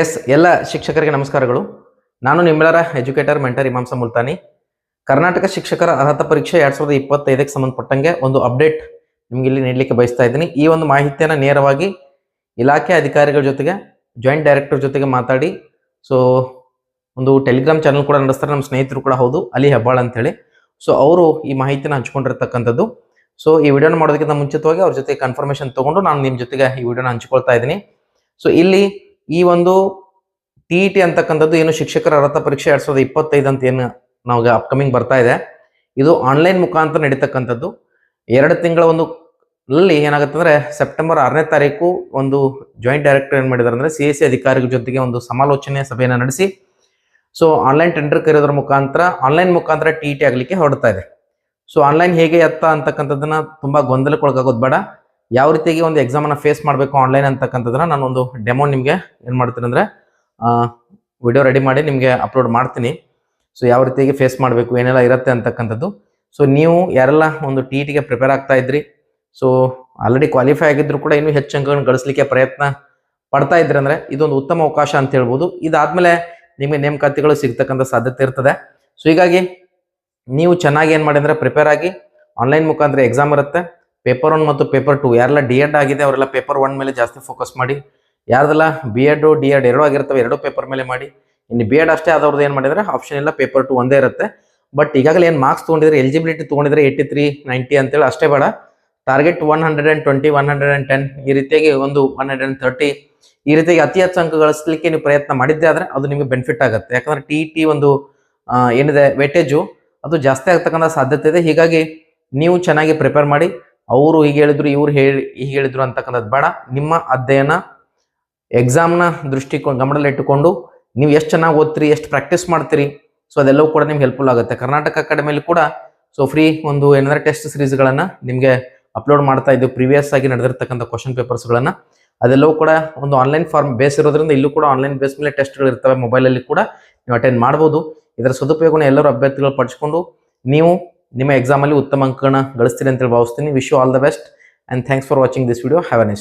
S ಎಲ್ಲ ಶಿಕ್ಷಕರಿಗೆ ನಮಸ್ಕಾರಗಳು. ನಾನು ನಿಮ್ಮೆಲ್ಲರ ಎಜುಕೇಟರ್ ಮೆಂಟರ್ ಇಮಾಂಸ ಮುಲ್ತಾನಿ ಕರ್ನಾಟಕ ಶಿಕ್ಷಕರ ಅರ್ಹತಾ ಪರೀಕ್ಷೆ ಎರಡ್ ಸಾವಿರದ ಇಪ್ಪತ್ತೈದಕ್ಕೆ ಸಂಬಂಧಪಟ್ಟಂಗೆ ಒಂದು ಅಪ್ಡೇಟ್ ನಿಮ್ಗೆ ಇಲ್ಲಿ ನೀಡಲಿಕ್ಕೆ ಬಯಸ್ತಾ ಇದ್ದೀನಿ. ಈ ಒಂದು ಮಾಹಿತಿಯನ್ನು ನೇರವಾಗಿ ಇಲಾಖೆ ಅಧಿಕಾರಿಗಳ ಜೊತೆಗೆ ಜಾಯಿಂಟ್ ಡೈರೆಕ್ಟರ್ ಜೊತೆಗೆ ಮಾತಾಡಿ. ಸೊ ಒಂದು ಟೆಲಿಗ್ರಾಮ್ ಚಾನಲ್ ಕೂಡ ನಡೆಸ್ತಾರೆ. ನಮ್ಮ ಸ್ನೇಹಿತರು ಕೂಡ ಹೌದು ಅಲಿ ಹೆಬ್ಬಾಳ್ ಅಂತೇಳಿ. ಸೊ ಅವರು ಈ ಮಾಹಿತಿನ ಹಂಚ್ಕೊಂಡಿರ್ತಕ್ಕಂಥದ್ದು. ಸೊ ಈ ವಿಡಿಯೋನ ಮಾಡೋದಕ್ಕಿಂತ ಮುಂಚಿತವಾಗಿ ಅವ್ರ ಜೊತೆ ಕನ್ಫರ್ಮೇಶನ್ ತೊಗೊಂಡು ನಾನು ನಿಮ್ಮ ಜೊತೆಗೆ ಈ ವಿಡಿಯೋನ ಹಂಚ್ಕೊಳ್ತಾ ಇದ್ದೀನಿ. ಸೊ ಇಲ್ಲಿ ಈ ಒಂದು ಟಿ ಇ ಟಿ ಅಂತಕ್ಕಂಥದ್ದು ಏನು ಶಿಕ್ಷಕರ ಅರ್ಹತಾ ಪರೀಕ್ಷೆ ಎರಡ್ ಸಾವಿರದ ಇಪ್ಪತ್ತೈದು ಅಂತ ಏನು ನಮಗೆ ಅಪ್ಕಮಿಂಗ್ ಬರ್ತಾ ಇದೆ. ಇದು ಆನ್ಲೈನ್ ಮುಖಾಂತರ ನಡೀತಕ್ಕಂಥದ್ದು. ಎರಡು ತಿಂಗಳ ಒಂದು ಅಲ್ಲಿ ಏನಾಗುತ್ತೆ ಅಂದ್ರೆ ಸೆಪ್ಟೆಂಬರ್ ಆರನೇ ತಾರೀಕು ಒಂದು ಜಾಯಿಂಟ್ ಡೈರೆಕ್ಟರ್ ಏನು ಮಾಡಿದಾರೆ ಅಂದರೆ ಸಿ ಎ ಸಿ ಅಧಿಕಾರಿಗಳ ಜೊತೆಗೆ ಒಂದು ಸಮಾಲೋಚನೆ ಸಭೆಯನ್ನು ನಡೆಸಿ ಸೊ ಆನ್ಲೈನ್ ಟೆಂಡರ್ ಕರೆಯೋದ್ರ ಮುಖಾಂತರ ಆನ್ಲೈನ್ ಮುಖಾಂತರ ಟಿ ಟಿ ಆಗಲಿಕ್ಕೆ ಹೊರಡ್ತಾ ಇದೆ. ಸೊ ಆನ್ಲೈನ್ ಹೇಗೆ ಎತ್ತ ಅಂತಕ್ಕಂಥದ್ದನ್ನ ತುಂಬಾ ಗೊಂದಲಕ್ಕೊಳಗಾಗೋದು ಬೇಡ. ಯಾವ ರೀತಿಯಾಗಿ ಒಂದು ಎಕ್ಸಾಮ್ ಅನ್ನ ಫೇಸ್ ಮಾಡಬೇಕು ಆನ್ಲೈನ್ ಅಂತಕ್ಕಂಥದ್ದನ್ನ ನಾನು ಒಂದು ಡೆಮೋ ನಿಮಗೆ ಏನು ಮಾಡ್ತೀನಿ ಅಂದ್ರೆ ವಿಡಿಯೋ ರೆಡಿ ಮಾಡಿ ನಿಮಗೆ ಅಪ್ಲೋಡ್ ಮಾಡ್ತೀನಿ. ಸೊ ಯಾವ ರೀತಿಯಾಗಿ ಫೇಸ್ ಮಾಡಬೇಕು, ಏನೆಲ್ಲ ಇರುತ್ತೆ ಅಂತಕ್ಕಂಥದ್ದು. ಸೊ ನೀವು ಯಾರೆಲ್ಲ ಒಂದು ಟಿ ಟಿಗೆ ಪ್ರಿಪೇರ್ ಆಗ್ತಾ ಇದ್ರಿ ಸೊ ಆಲ್ರೆಡಿ ಕ್ವಾಲಿಫೈ ಆಗಿದ್ರು ಕೂಡ ಇನ್ನೂ ಹೆಚ್ಚು ಅಂಕಗಳನ್ನು ಗಳಿಸಲಿಕ್ಕೆ ಪ್ರಯತ್ನ ಪಡ್ತಾ ಇದ್ರಿ ಅಂದ್ರೆ, ಇದೊಂದು ಉತ್ತಮ ಅವಕಾಶ ಅಂತ ಹೇಳ್ಬೋದು. ಇದಾದಮೇಲೆ ನಿಮಗೆ ನೇಮಕಾತಿಗಳು ಸಿಗ್ತಕ್ಕಂಥ ಸಾಧ್ಯತೆ ಇರ್ತದೆ. ಸೊ ಹೀಗಾಗಿ ನೀವು ಚೆನ್ನಾಗಿ ಏನು ಮಾಡಿ ಅಂದ್ರೆ ಪ್ರಿಪೇರ್ ಆಗಿ ಆನ್ಲೈನ್ ಮುಖಾಂತರ ಎಕ್ಸಾಮ್ ಇರುತ್ತೆ. ಪೇಪರ್ ಒನ್ ಮತ್ತು ಪೇಪರ್ ಟು ಯಾರೆಲ್ಲ ಡಿ ಎಡ್ ಆಗಿದೆ, ಅವರೆಲ್ಲ ಪೇಪರ್ ಒನ್ ಮೇಲೆ ಜಾಸ್ತಿ ಫೋಕಸ್ ಮಾಡಿ. ಯಾರ್ದೆಲ್ಲ? ಬಿ ಎಡ್ ಡಿ ಎಡ್ ಎರಡೂ ಆಗಿರ್ತವೆ, ಎರಡೂ ಪೇಪರ್ ಮೇಲೆ ಮಾಡಿ. ಇನ್ನು ಬಿ ಎಡ್ ಅಷ್ಟೇ, ಆದವ್ರದ್ದು ಏನು ಮಾಡಿದ್ರೆ? ಆಪ್ಷನ್ ಇಲ್ಲ ಪೇಪರ್ ಟು ಒಂದೇ ಇರುತ್ತೆ. ಬಟ್ ಈಗಾಗಲೇ ಏನು ಮಾರ್ಕ್ಸ್ ತೊಗೊಂಡಿದ್ರೆ ಎಲಿಜಿಬಿಲಿಟಿ ತೊಗೊಂಡಿದ್ರೆ ಏಯ್ಟಿ ತ್ರೀ ನೈಂಟಿ ಅಂತೇಳಿ ಅಷ್ಟೇ ಬೇಡ. Target one hundred and twenty one hundred and ten ಈ ರೀತಿಯಾಗಿ ಒಂದು ಒನ್ ಹಂಡ್ರೆಡ್ ಆ್ಯಂಡ್ ತರ್ಟಿ ಈ ರೀತಿಯಾಗಿ ಅತಿ ಹೆಚ್ಚು ಅಂಕ ಗಳಿಸಲಿಕ್ಕೆ ನೀವು ಪ್ರಯತ್ನ ಮಾಡಿದ್ದೆ ಆದರೆ ಅದು ನಿಮಗೆ ಬೆನಿಫಿಟ್ ಆಗುತ್ತೆ. ಯಾಕಂದ್ರೆ ಟಿ ಟಿ ಒಂದು ಏನಿದೆ ವೆಟೇಜು ಅದು ಜಾಸ್ತಿ ಆಗ್ತಕ್ಕಂಥ ಸಾಧ್ಯತೆ ಇದೆ. ಹೀಗಾಗಿ ನೀವು ಚೆನ್ನಾಗಿ ಪ್ರಿಪೇರ್ ಮಾಡಿ. ಅವರು ಹೀಗೆ ಹೇಳಿದ್ರು, ಇವ್ರು ಹೇಳಿ, ಹೀಗೆ ಹೇಳಿದ್ರು ಅಂತಕ್ಕಂಥದ್ದು ಬೇಡ. ನಿಮ್ಮ ಅಧ್ಯಯನ ಎಕ್ಸಾಮ್ನ ದೃಷ್ಟಿಕೋನ ಗಮನದಲ್ಲಿಟ್ಟುಕೊಂಡು ನೀವು ಎಷ್ಟು ಚೆನ್ನಾಗಿ ಓದ್ತೀರಿ, ಎಷ್ಟು ಪ್ರಾಕ್ಟೀಸ್ ಮಾಡ್ತೀರಿ ಸೊ ಅದೆಲ್ಲವೂ ಕೂಡ ನಿಮ್ಗೆ ಹೆಲ್ಪ್ಫುಲ್ ಆಗುತ್ತೆ. ಕರ್ನಾಟಕ ಅಕಾಡೆಮಿಯಲ್ಲಿ ಕೂಡ ಸೊ ಫ್ರೀ ಒಂದು ಏನಾದ್ರೆ ಟೆಸ್ಟ್ ಸಿರೀಸ್ಗಳನ್ನು ನಿಮಗೆ ಅಪ್ಲೋಡ್ ಮಾಡ್ತಾ ಇದ್ದೀವಿ. ಪ್ರಿವಿಯಸ್ ಆಗಿ ನಡೆದಿರ್ತಕ್ಕಂಥ ಕ್ವಶನ್ ಪೇಪರ್ಸ್ಗಳನ್ನು ಅದೆಲ್ಲವೂ ಕೂಡ ಒಂದು ಆನ್ಲೈನ್ ಫಾರ್ಮ್ ಬೇಸ್ ಇರೋದ್ರಿಂದ ಇಲ್ಲೂ ಕೂಡ ಆನ್ಲೈನ್ ಬೇಸ್ ಮೇಲೆ ಟೆಸ್ಟ್ಗಳು ಇರ್ತವೆ. ಮೊಬೈಲಲ್ಲಿ ಕೂಡ ನೀವು ಅಟೆಂಡ್ ಮಾಡ್ಬೋದು. ಇದರ ಸದುಪಯೋಗನ ಎಲ್ಲರೂ ಅಭ್ಯರ್ಥಿಗಳು ಪಡಿಸ್ಕೊಂಡು ನೀವು ನಿಮ್ಮ ಎಕ್ಸಾಮಲ್ಲಿ ಉತ್ತಮ ಅಂಕಗಳನ್ನ ಗಳಿಸ್ತೀರಿ ಅಂತೇಳಿ ಭಾವಿಸ್ತೀನಿ. Wish you all the best and thanks for watching this video have a nest